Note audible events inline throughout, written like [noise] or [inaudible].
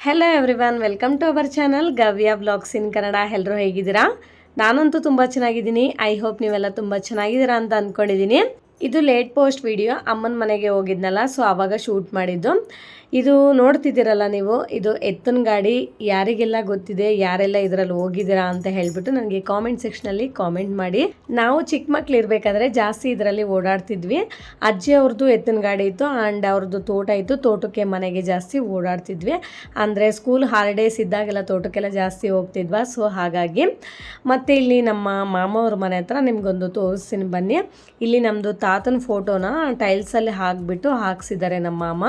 Hello everyone welcome to our channel Gavya blogs in Kannada ಎಲ್ಲರೂ ಹೇಗಿದ್ದೀರಾ? ನಾನಂತೂ ತುಂಬ ಚೆನ್ನಾಗಿದ್ದೀನಿ. ಐ ಹೋಪ್ ನೀವೆಲ್ಲ ತುಂಬ ಚೆನ್ನಾಗಿದ್ದೀರಾ ಅಂತ ಅಂದ್ಕೊಂಡಿದ್ದೀನಿ ಇದು ಲೇಟ್ ಪೋಸ್ಟ್ ವಿಡಿಯೋ, ಅಮ್ಮನ ಮನೆಗೆ ಹೋಗಿದ್ನಲ್ಲ ಸೊ ಆವಾಗ ಶೂಟ್ ಮಾಡಿದ್ದು. ಇದು ನೋಡ್ತಿದ್ದೀರಲ್ಲ ನೀವು, ಇದು ಎತ್ತಿನ ಗಾಡಿ, ಯಾರಿಗೆಲ್ಲ ಗೊತ್ತಿದೆ, ಯಾರೆಲ್ಲ ಇದರಲ್ಲಿ ಹೋಗಿದ್ದೀರಾ ಅಂತ ಹೇಳ್ಬಿಟ್ಟು ನನಗೆ ಕಾಮೆಂಟ್ ಸೆಕ್ಷನಲ್ಲಿ ಕಾಮೆಂಟ್ ಮಾಡಿ. ನಾವು ಚಿಕ್ಕ ಮಕ್ಳು ಇರಬೇಕಾದ್ರೆ ಜಾಸ್ತಿ ಇದರಲ್ಲಿ ಓಡಾಡ್ತಿದ್ವಿ. ಅಜ್ಜಿ ಅವ್ರದ್ದು ಎತ್ತಿನ ಗಾಡಿ ಇತ್ತು ಆ್ಯಂಡ್ ಅವ್ರದ್ದು ತೋಟ ಇತ್ತು, ತೋಟಕ್ಕೆ ಮನೆಗೆ ಜಾಸ್ತಿ ಓಡಾಡ್ತಿದ್ವಿ. ಅಂದರೆ ಸ್ಕೂಲ್ ಹಾಲಿಡೇಸ್ ಇದ್ದಾಗೆಲ್ಲ ತೋಟಕ್ಕೆಲ್ಲ ಜಾಸ್ತಿ ಹೋಗ್ತಿದ್ವಾ ಸೊ ಹಾಗಾಗಿ. ಮತ್ತು ಇಲ್ಲಿ ನಮ್ಮ ಮಾಮ ಅವ್ರ ಮನೆ ಹತ್ರ ನಿಮಗೊಂದು ತೋರಿಸ್ತೀನಿ ಬನ್ನಿ. ಇಲ್ಲಿ ನಮ್ಮದು ತಾತನ ಫೋಟೋನ ಟೈಲ್ಸಲ್ಲಿ ಹಾಕಿಬಿಟ್ಟು ಹಾಕ್ಸಿದ್ದಾರೆ ನಮ್ಮ ಮಾಮ.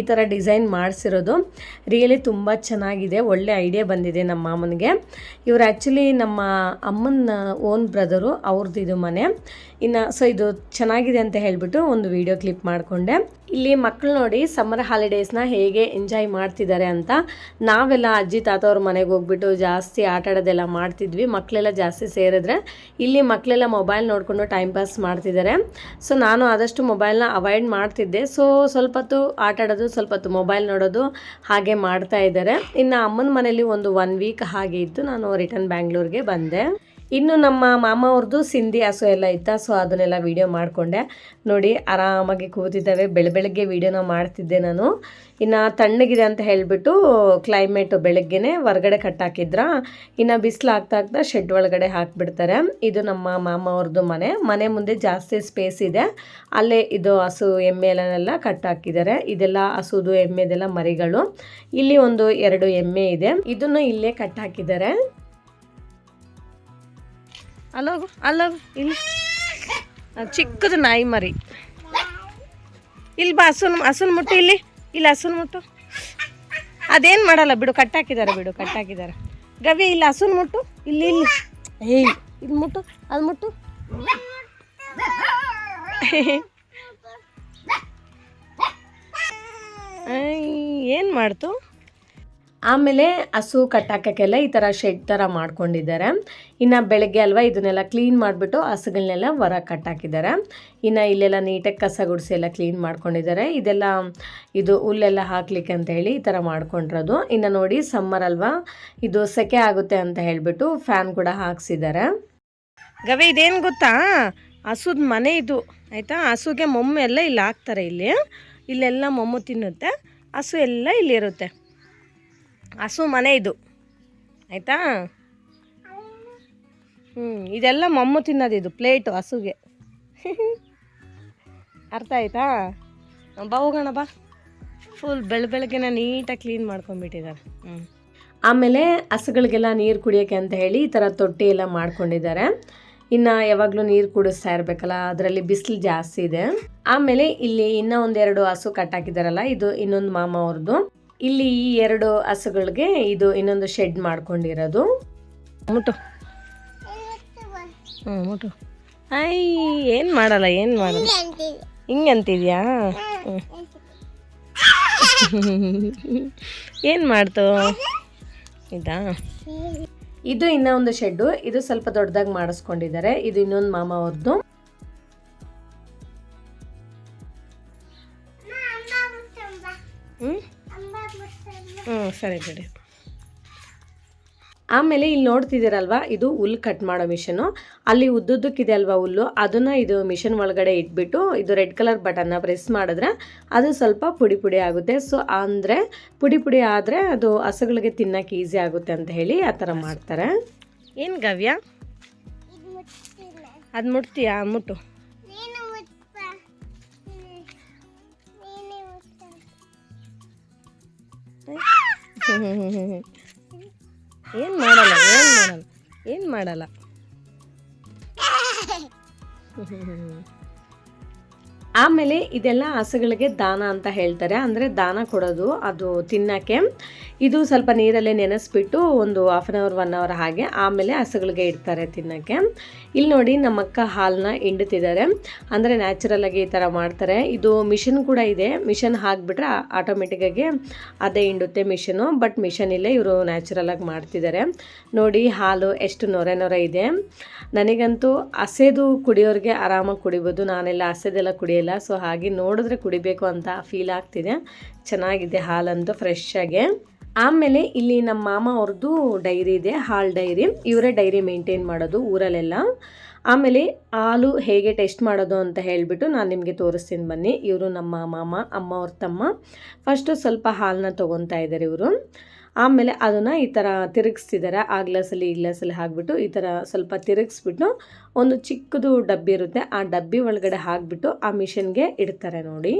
ಈ ಥರ ಡಿಸೈನ್ ಮಾಡಿಸಿರೋದು. ರಿಯಲಿ ತುಂಬ ಚೆನ್ನಾಗಿದೆ. ಒಳ್ಳೆ ಐಡಿಯಾ ಬಂದಿದೆ ನಮ್ಮ ಮಾಮನಿಗೆ. ಇವರು ಆ್ಯಕ್ಚುಲಿ ನಮ್ಮ ಅಮ್ಮನ ಓನ್ ಬ್ರದರು ಅವ್ರದ್ದು ಇದು ಮನೆ. ಇನ್ನು ಸೊ ಇದು ಚೆನ್ನಾಗಿದೆ ಅಂತ ಹೇಳಿಬಿಟ್ಟು ಒಂದು ವಿಡಿಯೋ ಕ್ಲಿಪ್ ಮಾಡಿಕೊಂಡೆ. ಇಲ್ಲಿ ಮಕ್ಕಳು ನೋಡಿ ಸಮ್ಮರ್ ಹಾಲಿಡೇಸ್ನ ಹೇಗೆ ಎಂಜಾಯ್ ಮಾಡ್ತಿದ್ದಾರೆ ಅಂತ. ನಾವೆಲ್ಲ ಅಜ್ಜಿ, ತಾತ ಅವ್ರ ಮನೆಗೆ ಹೋಗ್ಬಿಟ್ಟು ಜಾಸ್ತಿ ಆಟ ಆಡೋದೆಲ್ಲ ಮಾಡ್ತಿದ್ವಿ. ಮಕ್ಕಳೆಲ್ಲ ಜಾಸ್ತಿ ಸೇರಿದ್ರೆ ಇಲ್ಲಿ ಮಕ್ಕಳೆಲ್ಲ ಮೊಬೈಲ್ ನೋಡಿಕೊಂಡು ಟೈಮ್ ಪಾಸ್ ಮಾಡ್ತಿದ್ದಾರೆ. ಸೊ ನಾನು ಆದಷ್ಟು ಮೊಬೈಲ್ನ ಅವಾಯ್ಡ್ ಮಾಡ್ತಿದ್ದೆ. ಸೊ ಸ್ವಲ್ಪ ಹೊತ್ತು ಆಟ ಆಡೋದು ಸ್ವಲ್ಪ ಹೊತ್ತು ಮೊಬೈಲ್ ನೋಡೋದು ಹಾಗೆ ಮಾಡ್ತಾ ಇದ್ದಾರೆ. ಇನ್ನು ಅಮ್ಮನ ಮನೇಲಿ ಒಂದು ಒನ್ ವೀಕ್ ಹಾಗೆ ಇದ್ದು ನಾನು ರಿಟರ್ನ್ ಬ್ಯಾಂಗ್ಳೂರಿಗೆ ಬಂದೆ. ಇನ್ನು ನಮ್ಮ ಮಾಮ ಅವ್ರದ್ದು ಸಿಂಧಿ ಹಸು ಎಲ್ಲ ಇತ್ತ ಸೊ ಅದನ್ನೆಲ್ಲ ವೀಡಿಯೋ ಮಾಡಿಕೊಂಡೆ. ನೋಡಿ, ಆರಾಮಾಗಿ ಕೂತಿದ್ದಾವೆ. ಬೆಳ ಬೆಳಗ್ಗೆ ವೀಡಿಯೋನ ಮಾಡ್ತಿದ್ದೆ ನಾನು. ಇನ್ನು ತಣ್ಣಗಿದೆ ಅಂತ ಹೇಳಿಬಿಟ್ಟು ಕ್ಲೈಮೇಟು ಬೆಳಗ್ಗೆನೆ ಹೊರಗಡೆ ಕಟ್ಟಾಕಿದ್ರ ಇನ್ನು ಬಿಸಿಲು ಆಗ್ತಾ ಆಗ್ತಾ ಶೆಡ್ ಒಳಗಡೆ ಹಾಕಿಬಿಡ್ತಾರೆ. ಇದು ನಮ್ಮ ಮಾಮ ಅವ್ರದ್ದು ಮನೆ. ಮನೆ ಮುಂದೆ ಜಾಸ್ತಿ ಸ್ಪೇಸ್ ಇದೆ. ಅಲ್ಲೇ ಇದು ಹಸು ಎಮ್ಮೆ ಎಲ್ಲನೆಲ್ಲ ಕಟ್ಟಾಕಿದ್ದಾರೆ ಇದೆಲ್ಲ ಹಸುದು ಎಮ್ಮೆದೆಲ್ಲ ಮರಿಗಳು. ಇಲ್ಲಿ ಒಂದು ಎರಡು ಎಮ್ಮೆ ಇದೆ. ಇದನ್ನು ಇಲ್ಲೇ ಕಟ್ಟಾಕಿದ್ದಾರೆ ಅಲ್ಲೋಗು ಅಲ್ಲೋಗು ಇಲ್ಲಿ. ಚಿಕ್ಕದು ನಾಯಿ ಮರಿ. ಇಲ್ಲಿ ಬಾ, ಹಸುನ್ ಹಸುನ್ ಮುಟ್ಟು ಇಲ್ಲಿ. ಇಲ್ಲಿ ಹಸುನ್ ಮುಟ್ಟು. ಅದೇನು ಮಾಡಲ್ಲ, ಬಿಡು, ಕಟ್ಟಾಕಿದ್ದಾರೆ ಬಿಡು, ಕಟ್ಟಾಕಿದ್ದಾರೆ. ಗವಿ ಇಲ್ಲಿ ಹಸುನ್ ಮುಟ್ಟು, ಇಲ್ಲಿ ಇಲ್ಲಿ. ಏಯ್ ಇದು ಮುಟ್ಟು, ಅದು ಮುಟ್ಟು. ಏನು ಮಾಡ್ತು? ಆಮೇಲೆ ಹಸು ಕಟ್ಟಾಕೋಕ್ಕೆಲ್ಲ ಈ ಥರ ಶೆಡ್ ಥರ ಮಾಡ್ಕೊಂಡಿದ್ದಾರೆ. ಇನ್ನು ಬೆಳಗ್ಗೆ ಅಲ್ವಾ ಇದನ್ನೆಲ್ಲ ಕ್ಲೀನ್ ಮಾಡಿಬಿಟ್ಟು ಹಸುಗಳನ್ನೆಲ್ಲ ಹೊರ ಕಟ್ಟಾಕಿದ್ದಾರೆ. ಇನ್ನು ಇಲ್ಲೆಲ್ಲ ನೀಟಾಗಿ ಕಸ ಗುಡಿಸಿ ಎಲ್ಲ ಕ್ಲೀನ್ ಮಾಡ್ಕೊಂಡಿದ್ದಾರೆ. ಇದೆಲ್ಲ, ಇದು ಹುಲ್ಲೆಲ್ಲ ಹಾಕ್ಲಿಕ್ಕೆ ಅಂತ ಹೇಳಿ ಈ ಥರ ಮಾಡ್ಕೊಂಡಿರೋದು. ಇನ್ನು ನೋಡಿ ಸಮ್ಮರ್ ಅಲ್ವಾ ಇದು ಸೆಕೆ ಆಗುತ್ತೆ ಅಂತ ಹೇಳಿಬಿಟ್ಟು ಫ್ಯಾನ್ ಕೂಡ ಹಾಕ್ಸಿದ್ದಾರೆ. ಗವಿ, ಇದೇನು ಗೊತ್ತಾ? ಹಸುದ ಮನೆ ಇದು, ಆಯಿತಾ? ಹಸುಗೆ ಮೊಮ್ಮೆ ಎಲ್ಲ ಇಲ್ಲಿ ಹಾಕ್ತಾರೆ ಇಲ್ಲಿ. ಇಲ್ಲೆಲ್ಲ ಮೊಮ್ಮು ತಿನ್ನುತ್ತೆ. ಹಸು ಎಲ್ಲ ಇಲ್ಲಿರುತ್ತೆ. ಹಸು ಮನೆ ಇದು. ಆಯಿತಾ? ಹ್ಞೂ ಇದೆಲ್ಲ ಮಮ್ಮು ತಿನ್ನೋದು ಇದು, ಪ್ಲೇಟು ಹಸುಗೆ. ಅರ್ಥ ಆಯ್ತಾ? ಬಾ, ಹೋಗೋಣ, ಬಾ. ಫುಲ್ ಬೆಳ ಬೆಳಗ್ಗೆನ ನೀಟಾಗಿ ಕ್ಲೀನ್ ಮಾಡ್ಕೊಂಡ್ಬಿಟ್ಟಿದ್ದಾರೆ. ಹ್ಞೂ ಆಮೇಲೆ ಹಸುಗಳಿಗೆಲ್ಲ ನೀರು ಕುಡಿಯೋಕ್ಕೆ ಅಂತ ಹೇಳಿ ಈ ಥರ ತೊಟ್ಟಿ ಎಲ್ಲ ಮಾಡ್ಕೊಂಡಿದ್ದಾರೆ. ಇನ್ನು ಯಾವಾಗಲೂ ನೀರು ಕುಡಿಸ್ತಾ ಇರಬೇಕಲ್ಲ, ಅದರಲ್ಲಿ ಬಿಸಿಲು ಜಾಸ್ತಿ ಇದೆ. ಆಮೇಲೆ ಇಲ್ಲಿ ಇನ್ನೂ ಒಂದೆರಡು ಹಸು ಕಟ್ಟಾಕಿದಾರಲ್ಲ ಇದು ಇನ್ನೊಂದು ಮಾಮ ಅವ್ರದ್ದು. ಇಲ್ಲಿ ಈ ಎರಡು ಹಸುಗಳಿಗೆ ಇದು ಇನ್ನೊಂದು ಶೆಡ್ ಮಾಡ್ಕೊಂಡಿರೋದು. ಮುಟು ಹ್ಞೂ ಮುಟ್ಟು. ಐ ಏನು ಮಾಡಲ್ಲ ಏನು ಮಾಡಲ್ಲ. ಹಿಂಗೆ ಅಂತಿದ್ಯಾ? ಏನು ಮಾಡ್ತು? ಇದಾ? ಇದು ಇನ್ನೊಂದು ಒಂದು ಶೆಡ್ಡು ಇದು ಸ್ವಲ್ಪ ದೊಡ್ಡದಾಗಿ ಮಾಡಿಸ್ಕೊಂಡಿದ್ದಾರೆ. ಇದು ಇನ್ನೊಂದು ಮಾಮ ಅವ್ರದ್ದು ಸರಿ ಬಿಡಿ. ಆಮೇಲೆ ಇಲ್ಲಿ ನೋಡ್ತಿದ್ದೀರಲ್ವಾ, ಇದು ಹುಲ್ಲು ಕಟ್ ಮಾಡೋ ಮಿಷನು ಅಲ್ಲಿ ಉದ್ದುದ್ದಕ್ಕಿದೆ ಅಲ್ವಾ ಹುಲ್ಲು, ಅದನ್ನು ಇದು ಮಿಷನ್ ಒಳಗಡೆ ಇಟ್ಬಿಟ್ಟು ಇದು ರೆಡ್ ಕಲರ್ ಬಟನ್ನ ಪ್ರೆಸ್ ಮಾಡಿದ್ರೆ ಅದು ಸ್ವಲ್ಪ ಪುಡಿ ಪುಡಿ ಆಗುತ್ತೆ. ಸೊ ಅಂದರೆ ಪುಡಿ ಪುಡಿ ಆದರೆ ಅದು ಹಸುಗಳಿಗೆ ತಿನ್ನೋಕೆ ಈಸಿ ಆಗುತ್ತೆ ಅಂತ ಹೇಳಿ ಆ ಥರ ಮಾಡ್ತಾರೆ. ಏನು ಗವ್ಯ? ಅದು ಮುಟ್ತೀಯಾ? ಮುಟ್ಟು. [laughs] ಏನು ಮಾಡಲ್ಲ ಏನು ಮಾಡಲ್ಲ ಏನು ಮಾಡಲ್ಲ. [laughs] ಆಮೇಲೆ ಇದೆಲ್ಲ ಹಸುಗಳಿಗೆ ದಾನ ಅಂತ ಹೇಳ್ತಾರೆ. ಅಂದರೆ ದಾನ ಕೊಡೋದು, ಅದು ತಿನ್ನೋಕ್ಕೆ. ಇದು ಸ್ವಲ್ಪ ನೀರಲ್ಲೇ ನೆನೆಸ್ಬಿಟ್ಟು ಒಂದು half an hour one hour ಹಾಗೆ ಆಮೇಲೆ ಹಸುಗಳಿಗೆ ಇಡ್ತಾರೆ ತಿನ್ನೋಕ್ಕೆ. ಇಲ್ಲಿ ನೋಡಿ ನಮ್ಮಕ್ಕ ಹಾಲನ್ನ ಹಿಂಡುತ್ತಿದ್ದಾರೆ ಅಂದರೆ ನ್ಯಾಚುರಲಾಗಿ ಈ ಥರ ಮಾಡ್ತಾರೆ. ಇದು ಮಿಷನ್ ಕೂಡ ಇದೆ. ಮಿಷನ್ ಹಾಕಿಬಿಟ್ರೆ ಆಟೋಮೆಟಿಕ್ಕಾಗಿ ಅದೇ ಹಿಂಡುತ್ತೆ ಮಿಷನು. ಬಟ್ ಮಿಷನ್ ಇಲ್ಲೇ ಇವರು ನ್ಯಾಚುರಲಾಗಿ ಮಾಡ್ತಿದ್ದಾರೆ. ನೋಡಿ ಹಾಲು ಎಷ್ಟು ನೊರೆ ನೊರೆ ಇದೆ. ನನಗಂತೂ ಹಸೆದು ಕುಡಿಯೋರಿಗೆ ಆರಾಮಾಗಿ ಕುಡಿಬೋದು. ನಾನೆಲ್ಲ ಹಸೆದೆಲ್ಲ ಕುಡಿಯಲ್ಲ. ಸೊ ಹಾಗೆ ನೋಡಿದ್ರೆ ಕುಡಿಬೇಕು ಅಂತ ಫೀಲ್ ಆಗ್ತಿದೆ. ಚೆನ್ನಾಗಿದೆ ಹಾಲಂತೂ ಫ್ರೆಶ್ ಆಗಿ. ಆಮೇಲೆ ಇಲ್ಲಿ ನಮ್ಮ ಮಾಮ ಅವ್ರದ್ದು ಡೈರಿ ಇದೆ, ಹಾಲ್ ಡೈರಿ. ಇವರೇ ಡೈರಿ ಮೇಂಟೈನ್ ಮಾಡೋದು ಊರಲ್ಲೆಲ್ಲ. ಆಮೇಲೆ ಹಾಲು ಹೇಗೆ ಟೆಸ್ಟ್ ಮಾಡೋದು ಅಂತ ಹೇಳಿಬಿಟ್ಟು ನಾನು ನಿಮಗೆ ತೋರಿಸ್ತೀನಿ ಬನ್ನಿ. ಇವರು ನಮ್ಮ ಮಾಮ, ಅಮ್ಮ ಅವ್ರ ತಮ್ಮ. ಫಸ್ಟು ಸ್ವಲ್ಪ ಹಾಲನ್ನ ತೊಗೊತಾ ಇದ್ದಾರೆ ಇವರು. ಆಮೇಲೆ ಅದನ್ನು ಈ ಥರ ತಿರುಗಿಸ್ತಿದ್ದಾರೆ ಆ ಗ್ಲಾಸಲ್ಲಿ, ಈ ಗ್ಲಾಸಲ್ಲಿ ಹಾಕ್ಬಿಟ್ಟು ಈ ಥರ ಸ್ವಲ್ಪ ತಿರುಗಿಸ್ಬಿಟ್ಟು ಒಂದು ಚಿಕ್ಕದು ಡಬ್ಬಿ ಇರುತ್ತೆ. ಆ ಡಬ್ಬಿ ಒಳಗಡೆ ಹಾಕ್ಬಿಟ್ಟು ಆ ಮಿಷನ್ಗೆ ಇಡ್ತಾರೆ ನೋಡಿ.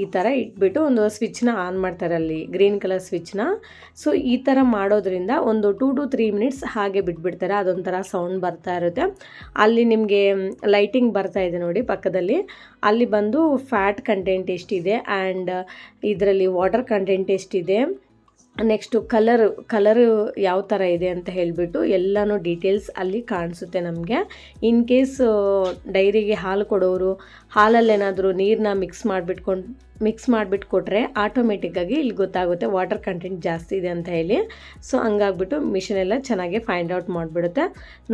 ಈ ಥರ ಇಟ್ಬಿಟ್ಟು ಒಂದು ಸ್ವಿಚ್ನ ಆನ್ ಮಾಡ್ತಾರೆ ಅಲ್ಲಿ, ಗ್ರೀನ್ ಕಲರ್ ಸ್ವಿಚ್ನ. ಸೊ ಈ ಥರ ಮಾಡೋದ್ರಿಂದ ಒಂದು ಟೂ ಟು ತ್ರೀ ಮಿನಿಟ್ಸ್ ಹಾಗೆ ಬಿಟ್ಬಿಡ್ತಾರೆ, ಅದೊಂಥರ ಸೌಂಡ್ ಬರ್ತಾ ಇರುತ್ತೆ. ಅಲ್ಲಿ ನಿಮಗೆ ಲೈಟಿಂಗ್ ಬರ್ತಾ ಇದೆ ನೋಡಿ ಪಕ್ಕದಲ್ಲಿ. ಅಲ್ಲಿ ಬಂದು ಫ್ಯಾಟ್ ಕಂಟೆಂಟ್ ಎಷ್ಟಿದೆ ಆ್ಯಂಡ್ ಇದರಲ್ಲಿ ವಾಟರ್ ಕಂಟೆಂಟ್ ಎಷ್ಟಿದೆ. ನೆಕ್ಸ್ಟು ಕಲರ್, ಕಲರು ಯಾವ ಥರ ಇದೆ ಅಂತ ಹೇಳಿಬಿಟ್ಟು ಎಲ್ಲನೂ ಡೀಟೇಲ್ಸ್ ಅಲ್ಲಿ ಕಾಣಿಸುತ್ತೆ ನಮಗೆ. ಇನ್ ಕೇಸ್ ಡೈರಿಗೆ ಹಾಲು ಕೊಡೋರು, ಹಾಲಲ್ಲೇನಾದರೂ ನೀರನ್ನ ಮಿಕ್ಸ್ ಮಾಡಿಬಿಟ್ಕೊಂಡು ಮಿಕ್ಸ್ ಮಾಡಿಬಿಟ್ಟು ಕೊಟ್ಟರೆ ಆಟೋಮೆಟಿಕ್ಕಾಗಿ ಇಲ್ಲಿ ಗೊತ್ತಾಗುತ್ತೆ ವಾಟರ್ ಕಂಟೆಂಟ್ ಜಾಸ್ತಿ ಇದೆ ಅಂತ ಹೇಳಿ. ಸೊ ಹಂಗಾಗ್ಬಿಟ್ಟು ಮಿಷಿನ್ ಎಲ್ಲ ಚೆನ್ನಾಗಿ ಫೈಂಡ್ ಔಟ್ ಮಾಡಿಬಿಡುತ್ತೆ.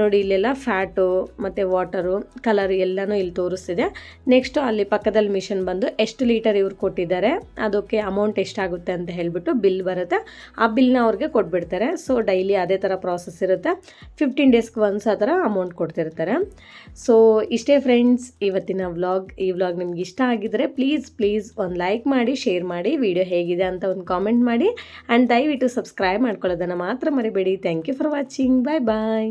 ನೋಡಿ, ಇಲ್ಲೆಲ್ಲ ಫ್ಯಾಟು ಮತ್ತು ವಾಟರು ಕಲರ್ ಎಲ್ಲನೂ ಇಲ್ಲಿ ತೋರಿಸ್ತಿದೆ. ನೆಕ್ಸ್ಟು ಅಲ್ಲಿ ಪಕ್ಕದಲ್ಲಿ ಮಿಷಿನ್ ಬಂದು ಎಷ್ಟು ಲೀಟರ್ ಇವ್ರು ಕೊಟ್ಟಿದ್ದಾರೆ, ಅದಕ್ಕೆ ಅಮೌಂಟ್ ಎಷ್ಟಾಗುತ್ತೆ ಅಂತ ಹೇಳಿಬಿಟ್ಟು ಬಿಲ್ ಬರುತ್ತೆ. ಆ ಬಿಲ್ನ ಅವ್ರಿಗೆ ಕೊಟ್ಬಿಡ್ತಾರೆ. ಸೊ ಡೈಲಿ ಅದೇ ಥರ ಪ್ರಾಸೆಸ್ ಇರುತ್ತೆ. ಫಿಫ್ಟೀನ್ ಡೇಸ್ಗೆ ಆ ಥರ ಅಮೌಂಟ್ ಕೊಡ್ತಿರ್ತಾರೆ. ಸೊ ಇಷ್ಟೇ ಫ್ರೆಂಡ್ಸ್ ಇವತ್ತಿನ ವ್ಲಾಗ್ ಈ ವ್ಲಾಗ್ ನಿಮ್ಗೆ ಇಷ್ಟ ಆಗಿದ್ರೆ ಪ್ಲೀಸ್ ಪ್ಲೀಸ್ ಲೈಕ್ ಮಾಡಿ ಶೇರ್ ಮಾಡಿ ವಿಡಿಯೋ ಹೇಗಿದೆ ಅಂತ ಒಂದು ಕಾಮೆಂಟ್ ಮಾಡಿ. ಆ್ಯಂಡ್ ದಯವಿಟ್ಟು ಸಬ್ಸ್ಕ್ರೈಬ್ ಮಾಡ್ಕೊಳ್ಳೋದನ್ನು ಮಾತ್ರ ಮರಿಬೇಡಿ. Thank you for watching bye bye